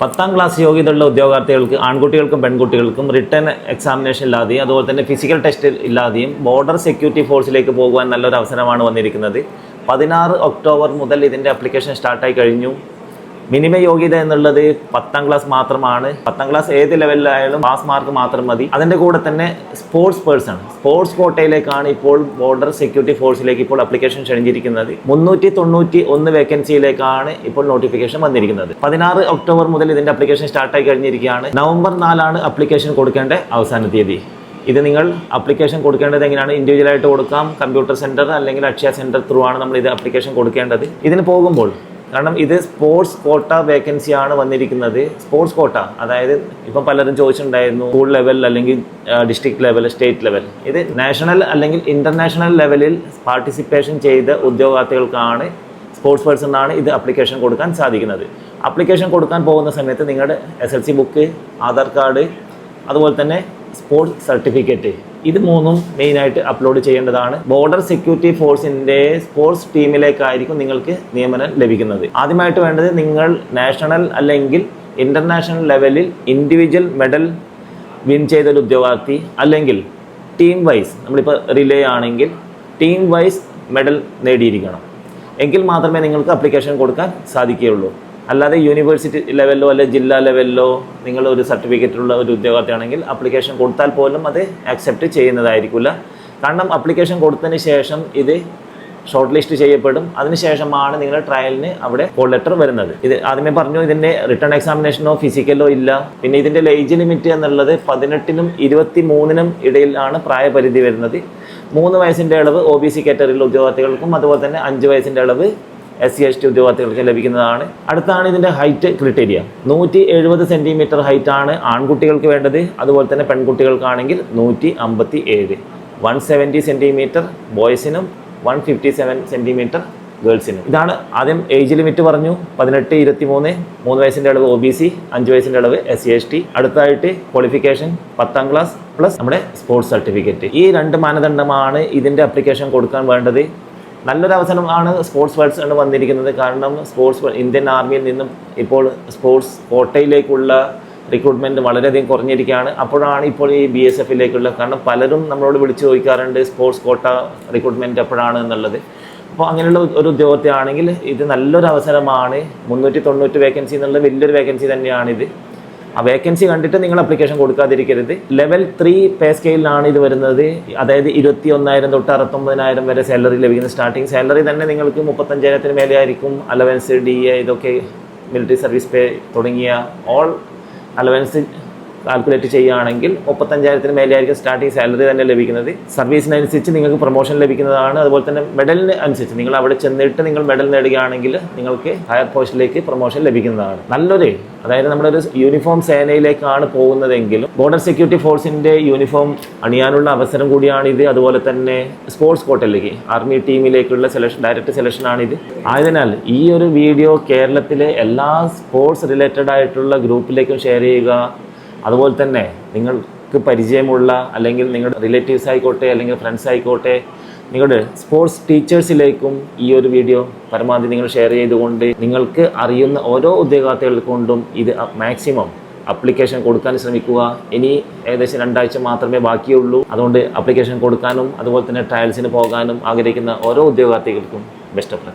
പത്താം ക്ലാസ് യോഗ്യതയുള്ള ഉദ്യോഗാർത്ഥികൾക്ക് ആൺകുട്ടികൾക്കും പെൺകുട്ടികൾക്കും റിട്ടേൺ എക്സാമിനേഷൻ ഇല്ലാതെയും അതുപോലെ തന്നെ ഫിസിക്കൽ ടെസ്റ്റ് ഇല്ലാതെയും ബോർഡർ സെക്യൂരിറ്റി ഫോഴ്സിലേക്ക് പോകുവാൻ നല്ലൊരു അവസരമാണ് വന്നിരിക്കുന്നത്. പതിനാറ് ഒക്ടോബർ മുതൽ ഇതിന്റെ അപ്ലിക്കേഷൻ സ്റ്റാർട്ടായി കഴിഞ്ഞു. മിനിമം യോഗ്യത എന്നുള്ളത് പത്താം ക്ലാസ് മാത്രമാണ്. പത്താം ക്ലാസ് ഏത് ലെവലിലായാലും പാസ് മാർക്ക് മാത്രം മതി. അതിന്റെ കൂടെ തന്നെ സ്പോർട്സ് പേഴ്സൺ സ്പോർട്സ് കോട്ടയിലേക്കാണ് ഇപ്പോൾ ബോർഡർ സെക്യൂരിറ്റി ഫോഴ്സിലേക്ക് ഇപ്പോൾ അപ്ലിക്കേഷൻ ക്ഷണിച്ചിരിക്കുന്നത്. മുന്നൂറ്റി തൊണ്ണൂറ്റി ഒന്ന് വേക്കൻസിയിലേക്കാണ് ഇപ്പോൾ നോട്ടിഫിക്കേഷൻ വന്നിരിക്കുന്നത്. പതിനാറ് ഒക്ടോബർ മുതൽ ഇതിന്റെ അപ്ലിക്കേഷൻ സ്റ്റാർട്ടായി കഴിഞ്ഞിരിക്കുകയാണ്. നവംബർ നാലാണ് അപ്ലിക്കേഷൻ കൊടുക്കേണ്ട അവസാന തീയതി. ഇത് നിങ്ങൾ അപ്ലിക്കേഷൻ കൊടുക്കേണ്ടത് എങ്ങനെയാണ്? ഇൻഡിവിജ്വലായിട്ട് കൊടുക്കാം. കമ്പ്യൂട്ടർ സെന്റർ അല്ലെങ്കിൽ അക്ഷയ സെന്റർ ത്രൂ ആണ് നമ്മൾ ഇത് അപ്ലിക്കേഷൻ കൊടുക്കേണ്ടത്. ഇതിന് പോകുമ്പോൾ കാരണം ഇത് സ്പോർട്സ് കോട്ട വേക്കൻസി ആണ് വന്നിരിക്കുന്നത്. സ്പോർട്സ് കോട്ട അതായത് ഇപ്പം പലരും ചോദിച്ചിട്ടുണ്ടായിരുന്നു സ്കൂൾ ലെവൽ അല്ലെങ്കിൽ ഡിസ്ട്രിക്ട് ലെവൽ സ്റ്റേറ്റ് ലെവൽ ഇത് നാഷണൽ അല്ലെങ്കിൽ ഇന്റർനാഷണൽ ലെവലിൽ പാർട്ടിസിപ്പേഷൻ ചെയ്ത ഉദ്യോഗാർത്ഥികൾക്കാണ് സ്പോർട്സ് പേഴ്സണാണ് ഇത് അപ്ലിക്കേഷൻ കൊടുക്കാൻ സാധിക്കുന്നത്. അപ്ലിക്കേഷൻ കൊടുക്കാൻ പോകുന്ന സമയത്ത് നിങ്ങളുടെ S L C book Aadhaar card അതുപോലെ തന്നെ സ്പോർട്സ് സർട്ടിഫിക്കറ്റ് ഇത് മൂന്നും മെയിനായിട്ട് അപ്ലോഡ് ചെയ്യേണ്ടതാണ്. ബോർഡർ സെക്യൂരിറ്റി ഫോഴ്സിന്റെ സ്പോർട്സ് ടീമിലേക്കായിരിക്കും നിങ്ങൾക്ക് നിയമനം ലഭിക്കുന്നത്. ആദ്യമായിട്ട് വേണ്ടത് നിങ്ങൾ നാഷണൽ അല്ലെങ്കിൽ ഇന്റർനാഷണൽ ലെവലിൽ ഇൻഡിവിജ്വൽ മെഡൽ വിൻ ചെയ്തൊരു ഉദ്യോഗാർത്ഥി അല്ലെങ്കിൽ ടീം വൈസ് നമ്മളിപ്പോൾ റിലേ ആണെങ്കിൽ ടീം വൈസ് മെഡൽ നേടിയിരിക്കണം. എങ്കിൽ മാത്രമേ നിങ്ങൾക്ക് അപ്ലിക്കേഷൻ കൊടുക്കാൻ സാധിക്കുകയുള്ളൂ. അല്ലാതെ യൂണിവേഴ്സിറ്റി ലെവലിലോ അല്ലെ ജില്ലാ ലെവലിലോ നിങ്ങൾ ഒരു സർട്ടിഫിക്കറ്റുള്ള ഒരു ഉദ്യോഗാർത്ഥിയാണെങ്കിൽ അപ്ലിക്കേഷൻ കൊടുത്താൽ പോലും അത് അക്സെപ്റ്റ് ചെയ്യുന്നതായിരിക്കില്ല. കാരണം അപ്ലിക്കേഷൻ കൊടുത്തതിന് ശേഷം ഇത് ഷോർട്ട് ലിസ്റ്റ് ചെയ്യപ്പെടും അതിനുശേഷമാണ് നിങ്ങൾ ട്രയലിന് അവിടെ കോൾ ലെറ്റർ വരുന്നത്. ഇത് ആദ്യമേ പറഞ്ഞു ഇതിന്റെ റിട്ടേൺ എക്സാമിനേഷനോ ഫിസിക്കലോ ഇല്ല. പിന്നെ ഇതിന്റെ ഏജ് ലിമിറ്റ് എന്നുള്ളത് പതിനെട്ടിനും ഇരുപത്തി മൂന്നിനും ഇടയിലാണ് പ്രായപരിധി വരുന്നത്. മൂന്ന് വയസ്സിന്റെ അളവ് ഒ ബി സി കാറ്റഗറിയിലെ ഉദ്യോഗാർത്ഥികൾക്കും അതുപോലെ തന്നെ അഞ്ച് വയസ്സിന്റെ അളവ് എസ് സി എസ് ടി ഉദ്യോഗാർത്ഥികൾക്ക് ലഭിക്കുന്നതാണ്. അടുത്താണ് ഇതിന്റെ ഹൈറ്റ് ക്രിറ്റീരിയ നൂറ്റി എഴുപത് സെന്റിമീറ്റർ ഹൈറ്റ് ആണ് ആൺകുട്ടികൾക്ക് വേണ്ടത്. അതുപോലെ തന്നെ പെൺകുട്ടികൾക്കാണെങ്കിൽ നൂറ്റി അമ്പത്തി ഏഴ് വൺ സെവന്റി സെന്റിമീറ്റർ ബോയ്സിനും വൺ ഫിഫ്റ്റി സെവൻ സെന്റിമീറ്റർ ഗേൾസിനും ഇതാണ് ആദ്യം ഏജ് ലിമിറ്റ് പറഞ്ഞു. പതിനെട്ട് ഇരുപത്തി മൂന്ന് മൂന്ന് വയസ്സിന്റെ അളവ് ഒ ബി സി അഞ്ച് വയസ്സിന്റെ അളവ് എസ് സി എസ് ടി അടുത്തായിട്ട് ക്വാളിഫിക്കേഷൻ പത്താം ക്ലാസ് പ്ലസ് നമ്മുടെ സ്പോർട്സ് സർട്ടിഫിക്കറ്റ് ഈ രണ്ട് മാനദണ്ഡമാണ് ഇതിന്റെ അപ്ലിക്കേഷൻ കൊടുക്കാൻ വേണ്ടത്. നല്ലൊരു അവസരമാണ് സ്പോർട്സ് പേഴ്സൺ വന്നിരിക്കുന്നത്. കാരണം സ്പോർട്സ് ഇന്ത്യൻ ആർമിയിൽ നിന്നും ഇപ്പോൾ സ്പോർട്സ് കോട്ടയിലേക്കുള്ള റിക്രൂട്ട്മെന്റ് വളരെയധികം കുറഞ്ഞിരിക്കുകയാണ്. അപ്പോഴാണ് ഇപ്പോൾ ഈ ബി എസ് എഫിലേക്കുള്ള കാരണം പലരും നമ്മളോട് വിളിച്ചു ചോദിക്കാറുണ്ട് സ്പോർട്സ് കോട്ട റിക്രൂട്ട്മെന്റ് എപ്പോഴാണ് എന്നുള്ളത്. അപ്പോൾ അങ്ങനെയുള്ള ഒരു ഉദ്യോഗത്തെ ആണെങ്കിൽ ഇത് നല്ലൊരു അവസരമാണ് മുന്നൂറ്റി തൊണ്ണൂറ്റി വേക്കൻസി എന്നുള്ള വലിയൊരു വേക്കൻസി തന്നെയാണിത്. ആ വേക്കൻസി കണ്ടിട്ട് നിങ്ങൾ അപ്ലിക്കേഷൻ കൊടുക്കാതിരിക്കരുത്. ലെവൽ ത്രീ പേ സ്കെയിലാണ് ഇത് വരുന്നത്. അതായത് ഇരുപത്തി ഒന്നായിരം തൊട്ട് അറുപത്തൊമ്പതിനായിരം വരെ സാലറി ലഭിക്കുന്ന സ്റ്റാർട്ടിംഗ് സാലറി തന്നെ നിങ്ങൾക്ക് മുപ്പത്തഞ്ചായിരത്തിന് മേലെ ആയിരിക്കും. അലവൻസ് ഡി എ ഇതൊക്കെ മിലിറ്ററി സർവീസ് പേ തുടങ്ങിയ ഓൾ അലവൻസ് കാൽക്കുലേറ്റ് ചെയ്യുകയാണെങ്കിൽ മുപ്പത്തഞ്ചായിരത്തിന് മേലെയായിരിക്കും സ്റ്റാർട്ടിങ് സാലറി തന്നെ ലഭിക്കുന്നത്. സർവീസിനനുസരിച്ച് നിങ്ങൾക്ക് പ്രൊമോഷൻ ലഭിക്കുന്നതാണ്. അതുപോലെ തന്നെ മെഡലിന് അനുസരിച്ച് നിങ്ങൾ അവിടെ ചെന്നിട്ട് നിങ്ങൾ മെഡൽ നേടുകയാണെങ്കിൽ നിങ്ങൾക്ക് ഹയർ പോസ്റ്റിലേക്ക് പ്രൊമോഷൻ ലഭിക്കുന്നതാണ്. നല്ലൊരു അതായത് നമ്മുടെ ഒരു യൂണിഫോം സേനയിലേക്കാണ് പോകുന്നതെങ്കിലും ബോർഡർ സെക്യൂരിറ്റി ഫോഴ്സിന്റെ യൂണിഫോം അണിയാനുള്ള അവസരം കൂടിയാണ് ഇത് അതുപോലെ തന്നെ സ്പോർട്സ് കോട്ടയിലേക്ക് ആർമി ടീമിലേക്കുള്ള സെലക്ഷൻ ഡയറക്റ്റ് ആണിത്. ആയതിനാൽ ഈ ഒരു വീഡിയോ കേരളത്തിലെ എല്ലാ സ്പോർട്സ് റിലേറ്റഡ് ആയിട്ടുള്ള ഗ്രൂപ്പിലേക്കും ഷെയർ ചെയ്യുക. അതുപോലെ തന്നെ നിങ്ങൾക്ക് പരിചയമുള്ള അല്ലെങ്കിൽ നിങ്ങളുടെ റിലേറ്റീവ്സ് ആയിക്കോട്ടെ അല്ലെങ്കിൽ ഫ്രണ്ട്സ് ആയിക്കോട്ടെ നിങ്ങളുടെ സ്പോർട്സ് ടീച്ചേഴ്സിലേക്കും ഈ ഒരു വീഡിയോ പരമാവധി നിങ്ങൾ ഷെയർ ചെയ്തുകൊണ്ട് നിങ്ങൾക്ക് അറിയുന്ന ഓരോ ഉദ്യോഗാർത്ഥികൾ കൊണ്ടും ഇത് മാക്സിമം അപ്ലിക്കേഷൻ കൊടുക്കാൻ ശ്രമിക്കുക. ഇനി ഏകദേശം രണ്ടാഴ്ച മാത്രമേ ബാക്കിയുള്ളൂ. അതുകൊണ്ട് അപ്ലിക്കേഷൻ കൊടുക്കാനും അതുപോലെ തന്നെ ട്രയൽസിന് പോകാനും ആഗ്രഹിക്കുന്ന ഓരോ ഉദ്യോഗാർത്ഥികൾക്കും ബെസ്റ്റ് ഓഫ് ലക്ക്